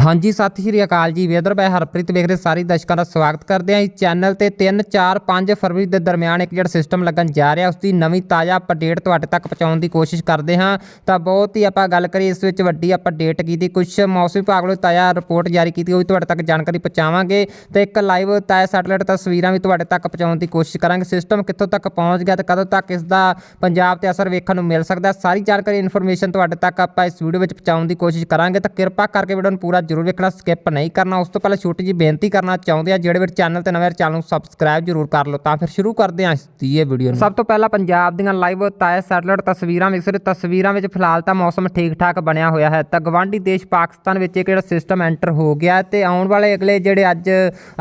ਹਾਂਜੀ ਸਤਿ ਸ਼੍ਰੀ ਅਕਾਲ ਜੀ। ਵੇਦਰ ਬਾਈ ਹਰਪ੍ਰੀਤ ਵੇਖ ਰਹੇ ਸਾਰੇ ਦਰਸ਼ਕਾਂ ਦਾ ਸਵਾਗਤ ਕਰਦੇ ਹਾਂ। ਇਸ ਚੈਨਲ ਤੇ 3 4 5 ਫਰਵਰੀ ਦੇ ਦਰਮਿਆਨ ਇੱਕ ਜਿਹੜਾ ਸਿਸਟਮ ਲੱਗਣ ਜਾ ਰਿਹਾ, ਉਸ ਦੀ ਨਵੀਂ ਤਾਜ਼ਾ ਅਪਡੇਟ ਤੁਹਾਡੇ ਤੱਕ ਪਹੁੰਚਾਉਣ ਦੀ ਕੋਸ਼ਿਸ਼ ਕਰਦੇ ਹਾਂ। ਤਾਂ ਬਹੁਤ ਹੀ ਆਪਾਂ ਗੱਲ ਕਰੀਏ, ਇਸ ਵਿੱਚ ਵੱਡੀ ਅਪਡੇਟ ਕੀਤੀ। ਕੁਝ ਮੌਸਮ ਵਿਭਾਗ ਵੱਲੋਂ ਤਾਜ਼ਾ ਰਿਪੋਰਟ ਜਾਰੀ ਕੀਤੀ, ਉਹ ਵੀ ਤੁਹਾਡੇ ਤੱਕ ਜਾਣਕਾਰੀ ਪਹੁੰਚਾਵਾਂਗੇ। ਤੇ ਇੱਕ ਲਾਈਵ ਤਾਜ਼ਾ ਸੈਟੇਲਾਈਟ ਤਸਵੀਰਾਂ ਵੀ ਤੁਹਾਡੇ ਤੱਕ ਪਹੁੰਚਾਉਣ ਦੀ ਕੋਸ਼ਿਸ਼ ਕਰਾਂਗੇ। ਸਿਸਟਮ ਕਿੱਥੋਂ ਤੱਕ ਪਹੁੰਚ ਗਿਆ ਤੇ ਕਦੋਂ ਤੱਕ ਇਸ ਦਾ ਪੰਜਾਬ ਤੇ ਅਸਰ ਵੇਖਣ ਨੂੰ ਮਿਲ ਸਕਦਾ, ਸਾਰੀ ਜਾਣਕਾਰੀ ਇਨਫੋਰਮੇਸ਼ਨ ਤੁਹਾਡੇ ਤੱਕ ਆਪਾਂ ਇਸ ਵੀਡੀਓ ਵਿੱਚ ਪਹੁੰਚਾਉਣ ਦੀ ਕੋਸ਼ਿਸ਼ ਕਰਾਂਗੇ। ਤਾਂ ਕਿਰਪਾ ਕਰਕੇ ਵੀਡੀਓ ਨੂੰ ਪੂਰਾ ਜ਼ਰੂਰ ਵੇਖਣਾ ਸਕਿਪ ਨਹੀਂ ਕਰਨਾ। ਉਸ ਤੋਂ ਪਹਿਲਾਂ ਛੋਟੀ ਜਿਹੀ ਬੇਨਤੀ ਕਰਨਾ ਚਾਹੁੰਦੇ ਆ, ਜਿਹੜੇ ਵੀ ਚੈਨਲ ਤੇ ਨਵੇਂ ਚੈਨਲ ਨੂੰ ਸਬਸਕ੍ਰਾਈਬ ਜ਼ਰੂਰ ਕਰ ਲਓ। ਤਾਂ ਫਿਰ ਸ਼ੁਰੂ ਕਰਦੇ ਹਾਂ ਇਸ ਦੀ ਇਹ ਵੀਡੀਓ ਸਭ ਤੋਂ ਪਹਿਲਾਂ ਪੰਜਾਬ ਦੀਆਂ ਲਾਈਵ ਤਾਜ਼ਾ ਸੈਟਲਾਈਟ ਤਸਵੀਰਾਂ ਵਿਖਸ ਤਸਵੀਰਾਂ ਵਿੱਚ ਫਿਲਹਾਲ ਤਾਂ ਮੌਸਮ ਠੀਕ ਠਾਕ ਬਣਿਆ ਹੋਇਆ ਹੈ। ਤਾਂ ਗਵਾਂਢੀ ਦੇਸ਼ ਪਾਕਿਸਤਾਨ ਵਿੱਚ ਇੱਕ ਜਿਹੜਾ ਸਿਸਟਮ ਐਂਟਰ ਹੋ ਗਿਆ ਹੈ ਤੇ ਆਉਣ ਵਾਲੇ ਅਗਲੇ ਜਿਹੜੇ ਅੱਜ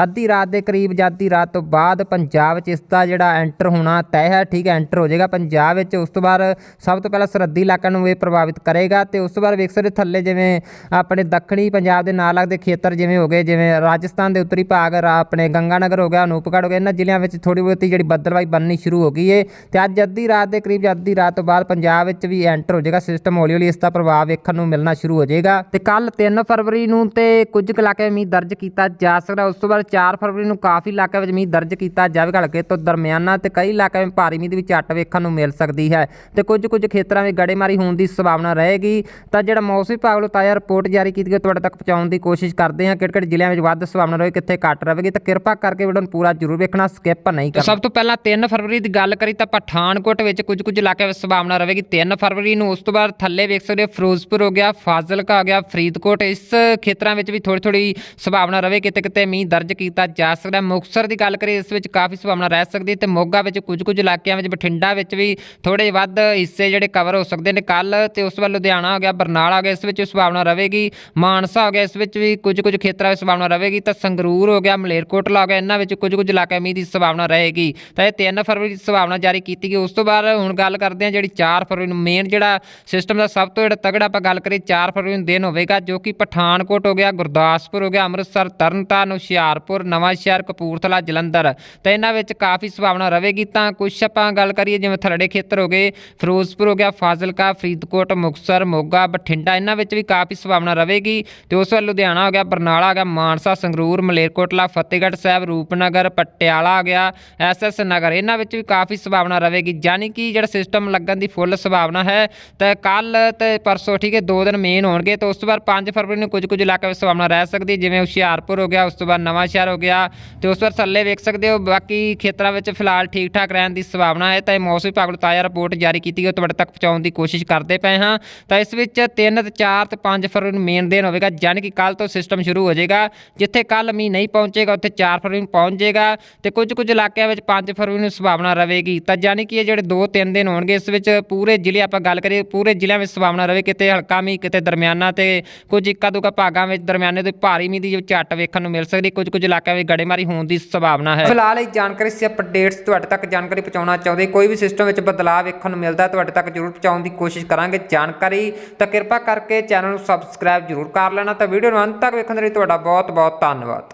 ਅੱਧੀ ਰਾਤ ਦੇ ਕਰੀਬ ਜਾਂ ਅੱਧੀ ਰਾਤ ਤੋਂ ਬਾਅਦ ਪੰਜਾਬ ਵਿੱਚ ਇਸ ਦਾ ਜਿਹੜਾ ਐਂਟਰ ਹੋਣਾ ਤੈਅ ਹੈ, ਠੀਕ ਹੈ ਐਂਟਰ ਹੋ ਜਾਏਗਾ। ਪੰਜਾਬ ਵਿੱਚ ਉਸ ਤੋਂ ਬਾਅਦ ਸਭ ਤੋਂ ਪਹਿਲਾਂ ਸਰਹੱਦੀ ਇਲਾਕਿਆਂ ਨੂੰ ਇਹ ਪ੍ਰਭਾਵਿਤ ਕਰੇਗਾ ਤੇ ਉਸ ਤੋਂ ਬਾਅਦ ਵੇਖ ਥੱਲੇ ਜਿਵੇਂ ਆਪਣੇ ਦੱਖਣੀ ਪੰਜਾਬ ਦੇ ਨਾਲ ਲੱਗਦੇ ਖੇਤਰ ਜਿਵੇਂ ਹੋ ਗਏ, ਜਿਵੇਂ ਰਾਜਸਥਾਨ ਦੇ ਉੱਤਰੀ ਭਾਗ ਆਪਣੇ ਗੰਗਾਨਗਰ ਹੋ ਗਿਆ, ਅਨੂਪਗੜ੍ਹ ਹੋ ਗਿਆ, ਇਹਨਾਂ ਜ਼ਿਲ੍ਹਿਆਂ ਵਿੱਚ ਥੋੜੀ ਬਹੁਤੀ ਜਿਹੜੀ ਬੱਦਲਵਾਈ ਬਣਨੀ ਸ਼ੁਰੂ ਹੋ ਗਈ ਏ। ਤੇ ਅੱਜ ਅੱਧੀ ਰਾਤ ਦੇ ਕਰੀਬ ਅੱਧੀ ਰਾਤ ਤੋਂ ਬਾਅਦ ਪੰਜਾਬ ਵਿੱਚ ਵੀ ਐਂਟਰ ਹੋ ਜਾਏਗਾ ਸਿਸਟਮ ਹੌਲੀ ਹੌਲੀ ਇਸ ਦਾ ਪ੍ਰਭਾਵ ਵੇਖਣ ਨੂੰ ਮਿਲਣਾ ਸ਼ੁਰੂ ਹੋ ਜਾਏਗਾ। ਤੇ ਕੱਲ 3 ਫਰਵਰੀ ਨੂੰ ਤੇ ਕੁਝ ਕੁ ਵਿੱਚ ਮੀਂਹ ਦਰਜ ਕੀਤਾ ਜਾ ਸਕਦਾ, ਉਸ ਤੋਂ ਬਾਅਦ 4 ਫਰਵਰੀ ਨੂੰ ਕਾਫੀ ਇਲਾਕਿਆਂ ਵਿੱਚ ਮੀਂਹ ਦਰਜ ਕੀਤਾ ਜਾਵੇਗਾ। ਹਲਕੇ ਤੋਂ ਦਰਮਿਆਨਾ ਤੇ ਕਈ ਇਲਾਕਿਆਂ ਵਿੱਚ ਭਾਰੀ ਮੀਂਹ ਦੀ ਵੀ ਝੱਟ ਵੇਖਣ ਨੂੰ ਮਿਲ ਸਕਦੀ ਹੈ। ਤੇ ਕੁਝ ਕੁਝ ਖੇਤਰਾਂ ਵਿੱਚ ਗੜੇਮਾਰੀ ਹੋਣ ਦੀ ਸੰਭਾਵਨਾ ਰਹੇਗੀ। ਤਾਂ ਜਿਹੜਾ ਮੌਸਮ ਵਿਭਾਗ ਵੱਲੋਂ ਤਾਜ਼ਾ ਰਿਪੋਰਟ ਜਾਰੀ ਕੀਤੀ ਗਈ ਤੁਹਾਡੇ ਤੱਕ ਪਹੁੰਚਾਉਣ ਦੀ ਕੋਸ਼ਿਸ਼ ਕਰਦੇ ਹਾਂ। ਕਿਹੜੇ ਕਿਹੜੇ ਜ਼ਿਲ੍ਹਿਆਂ ਵਿੱਚ ਵੱਧ ਸੰਭਾਵਨਾ ਰਹੇ, ਕਿੱਥੇ ਘੱਟ ਰਹੇਗੀ, ਤਾਂ ਕਿਰਪਾ ਕਰਕੇ ਵੀਡੀਓ ਨੂੰ ਪੂਰਾ ਜ਼ਰੂਰ ਵੇਖਣਾ ਸਕਿਪ ਨਹੀਂ ਕਰਨਾ। ਸਭ ਤੋਂ ਪਹਿਲਾਂ 3 ਫਰਵਰੀ ਦੀ ਗੱਲ ਕਰੀ, ਤਾਂ ਪਠਾਨਕੋਟ ਵਿੱਚ ਕੁਝ ਕੁਝ ਇਲਾਕਿਆਂ ਵਿੱਚ ਸੰਭਾਵਨਾ ਰਹੇਗੀ। 3 ਫਰਵਰੀ ਨੂੰ ਉਸ ਤੋਂ ਬਾਅਦ ਥੱਲੇ ਵੇਖ ਸਕਦੇ ਹੋ, ਫਿਰੋਜ਼ਪੁਰ ਹੋ ਗਿਆ, ਫਾਜ਼ਿਲਕਾ ਹੋ ਗਿਆ, ਫਰੀਦਕੋਟ, ਇਸ ਖੇਤਰਾਂ ਵਿੱਚ ਵੀ ਥੋੜੀ ਥੋੜੀ ਸੰਭਾਵਨਾ ਰਹੇ ਕਿਤੇ ਕਿਤੇ ਮੀਂਹ ਦਰਜ ਕੀਤਾ ਜਾ ਸਕਦਾ। ਹੈ। ਮੁਕਤਸਰ ਦੀ ਗੱਲ ਕਰੀਏ, ਇਸ ਵਿੱਚ ਕਾਫੀ ਸੰਭਾਵਨਾ ਰਹਿ ਸਕਦੀ ਹੈ ਤੇ ਮੋਗਾ ਵਿੱਚ ਕੁਝ ਕੁਝ ਇਲਾਕਿਆਂ ਵਿੱਚ, ਬਠਿੰਡਾ ਵਿੱਚ ਵੀ ਥੋੜੇ ਵੱਧ ਹਿੱਸੇ ਜਿਹੜੇ ਕਵਰ ਹੋ ਸਕਦੇ ਨੇ ਕੱਲ ਤੇ ਉਸ ਵੱਲ ਲੁਧਿਆਣਾ ਹੋ ਗਿਆ, ਬਰਨਾਲਾ ਹੋ ਗਿਆ, ਇਸ ਵਿੱਚ ਸੰਭਾਵਨਾ ਰਹੇਗੀ। ਮਾਨਸਾ ਹੋ ਗਿਆ ਇਸ ਵਿੱਚ ਵੀ ਕੁਝ ਕੁਝ ਖੇਤਰਾਂ ਵਿੱਚ ਸੰਭਾਵਨਾ ਰਹੇਗੀ। ਤਾਂ ਸੰਗਰੂਰ ਹੋ ਗਿਆ ਮਲੇਰਕੋਟਲਾ ਹੋ ਗਿਆ, ਇਹਨਾਂ ਵਿੱਚ ਕੁਝ ਕੁਝ ਇਲਾਕਿਆਂ ਮੀਂਹ ਦੀ ਸੰਭਾਵਨਾ ਰਹੇਗੀ। ਤਾਂ ਇਹ 3 ਫਰਵਰੀ ਦੀ ਸੰਭਾਵਨਾ ਜਾਰੀ ਕੀਤੀ ਗਈ। ਉਸ ਤੋਂ ਬਾਅਦ ਹੁਣ ਗੱਲ ਕਰਦੇ ਹਾਂ ਜਿਹੜੀ 4 ਫਰਵਰੀ ਨੂੰ ਮੇਨ ਜਿਹੜਾ ਸਿਸਟਮ ਦਾ ਸਭ ਤੋਂ ਜਿਹੜਾ ਤਗੜਾ ਆਪਾਂ ਗੱਲ ਕਰੀਏ 4 ਫਰਵਰੀ ਨੂੰ ਦਿਨ ਹੋਵੇਗਾ, ਜੋ ਕਿ ਪਠਾਨਕੋਟ ਹੋ ਗਿਆ, ਗੁਰਦਾਸਪੁਰ ਹੋ ਗਿਆ, ਅੰਮ੍ਰਿਤਸਰ, ਤਰਨਤਾਰਨ, ਹੁਸ਼ਿਆਰਪੁਰ, ਨਵਾਂਸ਼ਹਿਰ, ਕਪੂਰਥਲਾ, ਜਲੰਧਰ। ਤਾਂ ਇਹਨਾਂ ਵਿੱਚ ਕਾਫੀ ਸੰਭਾਵਨਾ ਰਹੇਗੀ। ਤਾਂ ਕੁਝ ਆਪਾਂ ਗੱਲ ਕਰੀਏ, ਜਿਵੇਂ ਥਲੜੇ ਖੇਤਰ ਹੋ ਗਏ, ਫਿਰੋਜ਼ਪੁਰ ਹੋ ਗਿਆ, ਫਾਜ਼ਿਲਕਾ, ਫਰੀਦਕੋਟ, ਮੁਕਤਸਰ, ਮੋਗਾ, ਬਠਿੰਡਾ, ਇਹਨਾਂ ਵਿੱਚ ਵੀ ਕਾਫੀ ਸੰਭਾਵਨਾ ਰਹੇਗੀ। ਤੇ ਉਸ ਉਸ ਵੱਲ ਲੁਧਿਆਣਾ ਹੋ ਗਿਆ ਬਰਨਾਲਾ ਹੋ ਗਿਆ ਮਾਨਸਾ ਸੰਗਰੂਰ ਮਲੇਰਕੋਟਲਾ ਫਤਿਹਗੜ੍ਹ ਸਾਹਿਬ ਰੂਪਨਗਰ ਪਟਿਆਲਾ ਹੋ ਗਿਆ ਐਸਐਸ ਨਗਰ। ਇਹਨਾਂ ਵਿੱਚ ਵੀ ਕਾਫੀ ਸੰਭਾਵਨਾ ਰਹੇਗੀ ਯਾਨੀ ਕਿ ਜਿਹੜਾ ਸਿਸਟਮ ਲੱਗਣ ਦੀ ਫੁੱਲ ਸੰਭਾਵਨਾ ਹੈ ਤੇ ਕੱਲ ਤੇ ਪਰਸੋਂ ਠੀਕ ਹੈ ਦੋ ਦਿਨ ਮੇਨ ਹੋਣਗੇ ਤੇ ਉਸ ਤੋਂ ਬਾਅਦ 5 ਫਰਵਰੀ ਨੂੰ ਕੁਝ ਕੁਝ ਇਲਾਕਿਆਂ ਵਿੱਚ ਸੰਭਾਵਨਾ ਰਹਿ ਸਕਦੀ ਹੈ, ਜਿਵੇਂ ਹੁਸ਼ਿਆਰਪੁਰ ਹੋ ਗਿਆ ਉਸ ਤੋਂ ਬਾਅਦ ਨਵਾਂ ਸ਼ਹਿਰ ਹੋ ਗਿਆ ਤੇ ਉਸ ਤੋਂ ਥੱਲੇ ਵੇਖ ਸਕਦੇ ਹੋ ਬਾਕੀ ਖੇਤਰਾਂ ਵਿੱਚ ਫਿਲਹਾਲ ਠੀਕ ਠਾਕ ਰਹਿਣ ਦੀ ਸੰਭਾਵਨਾ ਹੈ ਤਾਂ ਇਹ ਮੌਸਮ ਵਿਭਾਗ ਨੂੰ ਤਾਜ਼ਾ ਰਿਪੋਰਟ ਜਾਰੀ ਕੀਤੀ ਗਈ ਉਹ ਤੁਹਾਡੇ ਤੱਕ ਪਹੁੰਚਾਉਣ ਦੀ ਕੋਸ਼ਿਸ਼ ਕਰਦੇ ਪਏ ਹਾਂ। ਤਾਂ ਇਸ ਵਿੱਚ 3 ਤੇ 4 ਤੇ 5 ਫਰਵਰੀ ਨੂੰ ਮੇਨ ਦਿਨ ਹੋਵੇਗਾ ਯਾਨੀ ਕਿ ਕੱਲ ਤੋਂ ਸਿਸਟਮ ਸ਼ੁਰੂ ਹੋ ਜਾਏਗਾ, ਜਿੱਥੇ ਕੱਲ ਮੀਂਹ ਨਹੀਂ ਪਹੁੰਚੇਗਾ, ਉੱਥੇ 4 ਫਰਵਰੀ ਨੂੰ ਪਹੁੰਚ ਜਾਏਗਾ ਤੇ ਕੁਝ ਕੁਝ ਇਲਾਕਿਆਂ ਵਿੱਚ 5 ਫਰਵਰੀ ਨੂੰ ਸੰਭਾਵਨਾ ਰਹੇਗੀ। ਤਾਂ ਯਾਨੀ ਕਿ ਇਹ ਜਿਹੜੇ 2-3 ਦਿਨ ਹੋਣਗੇ, ਇਸ ਵਿੱਚ ਪੂਰੇ ਜ਼ਿਲ੍ਹੇ ਆਪਾਂ ਗੱਲ ਕਰੀਏ, ਪੂਰੇ ਜ਼ਿਲ੍ਹਿਆਂ ਵਿੱਚ ਸੰਭਾਵਨਾ ਰਹੇ, ਕਿਤੇ ਹਲਕਾ ਮੀਂਹ, ਕਿਤੇ ਦਰਮਿਆਨਾ ਤੇ ਕੁਝ ਇੱਕਾ ਦੁੱਕਾ ਭਾਗਾਂ ਵਿੱਚ ਦਰਮਿਆਨੇ ਤੇ ਭਾਰੀ ਮੀਂਹ ਦੀ ਝੱਟ ਵੇਖਣ ਨੂੰ ਮਿਲ ਸਕਦੀ ਕੁਝ ਕੁਝ ਇਲਾਕਿਆਂ ਵਿੱਚ ਗੜੇਮਾਰੀ ਹੋਣ ਦੀ ਸੰਭਾਵਨਾ ਹੈ। ਫਿਲਹਾਲ ਇਹ ਜਾਣਕਾਰੀ ਸੀ ਅਪਡੇਟਸ ਤੁਹਾਡੇ ਤੱਕ ਜਾਣਕਾਰੀ ਪਹੁੰਚਾਉਣਾ ਚਾਹੁੰਦੇ। ਕੋਈ ਵੀ ਸਿਸਟਮ ਵਿੱਚ ਬਦਲਾਅ ਵੇਖਣ ਨੂੰ ਮਿਲਦਾ, ਤੁਹਾਡੇ ਤੱਕ ਜ਼ਰੂਰ ਪਹੁੰਚਾਉਣ ਦੀ ਕੋਸ਼ਿਸ਼ ਕਰਾਂਗੇ। ਜਾਣਕਾਰੀ ਤਾਂ ਕਿਰਪਾ ਕਰਕੇ ਚੈਨਲ ਨੂੰ ਸਬਸਕ੍ਰਾਈਬ ਜ਼ਰੂਰ ਕਰ ਲੈਣਾ ਤਾਂ ਵੀਡੀਓ ਨੂੰ ਅੰਤ ਤੱਕ ਵੇਖਣ ਦੇ ਲਈ ਤੁਹਾਡਾ ਬਹੁਤ ਬਹੁਤ ਧੰਨਵਾਦ।